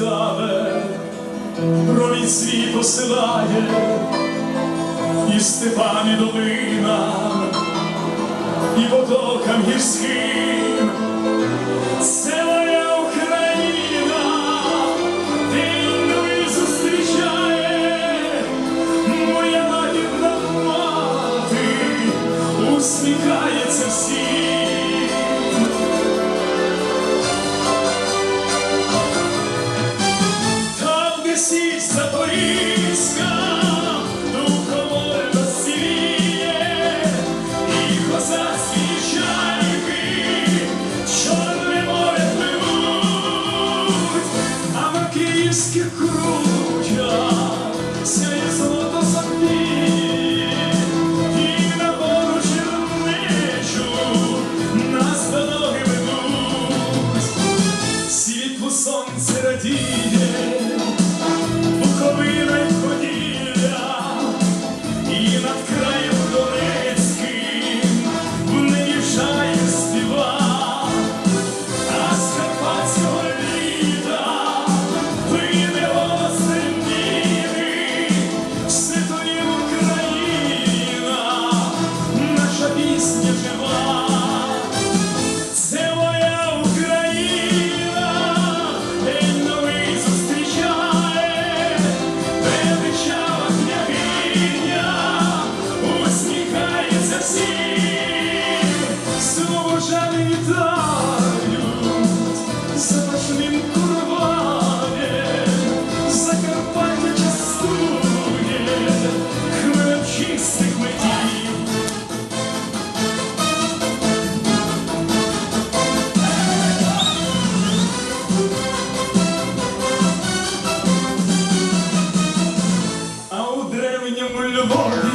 ласкаве, промінь свій посилає, і степам, і долинам, і потокам гірським. Це моя Україна, новий зустрічає, моя лагідна мати усміхається київських кручах древньому Львові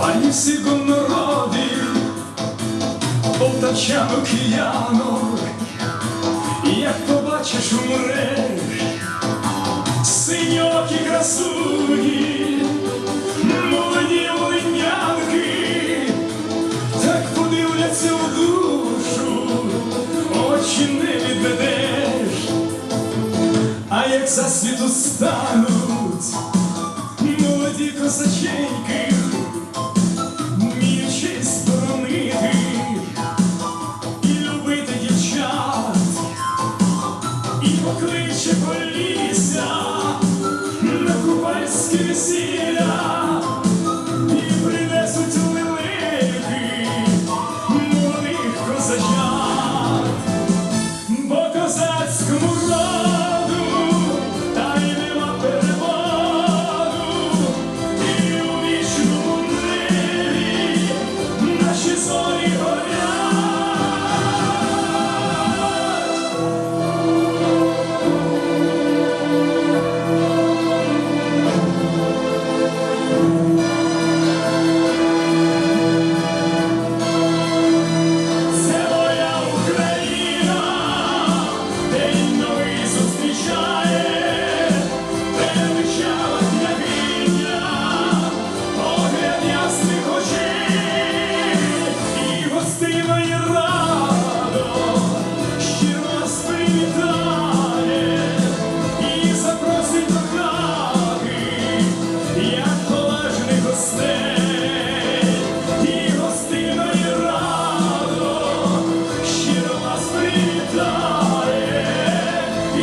пані всіх народів, полтавчанок киянок, як побачиш умреш, синьокі красуні, молоді волинянки, так подивляться в душу, очі не відведеш. А як за світу стануть ці красаченьки, вміючись сторонити і любити дівчат, і покличе коліся на купальські весілля.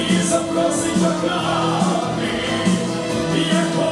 і запросить до хати, як